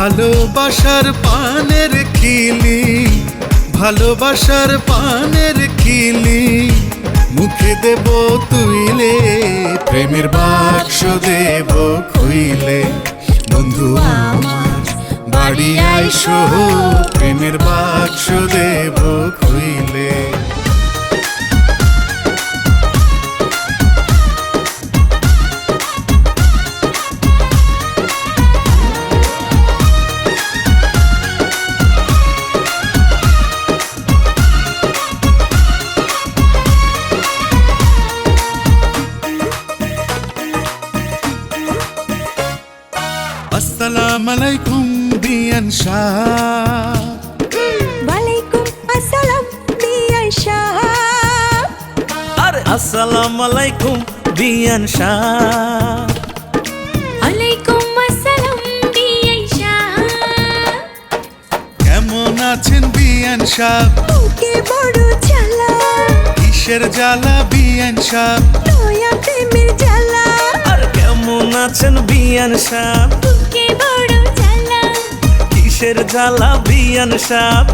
ভালোবাসার পানের খিলি ভালোবাসার পানের খিলি মুখে দেব তুইলে, প্রেমের বাক্স দেব খুইলে। বন্ধু আমার, বাড়ি আইসো, প্রেমের বাক্স দেব খুইলে। আসসালাম আলাইকুম বিয়ান শাহ ওয়ালাইকুম আসসালাম বিয়ান শাহ আরে আসসালামু আলাইকুম বিয়ান শাহ আলাইকুম আসসালাম বিয়ান শাহ কেমন আছেন বিয়ান শাহ বুকে বড় জ্বালা। কিসের জ্বালা বিয়ান শাহ নয়া প্রেমের জ্বালা। আর কেমন আছেন বিয়ান শাহ কিসের জ্বালা বিয়ান সাপ?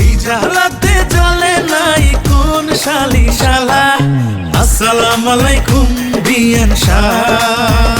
এই জ্বালাতে জ্বলে নাই কোন শালি শালা আসসালাম আলাইকুম বিয়ান শাহ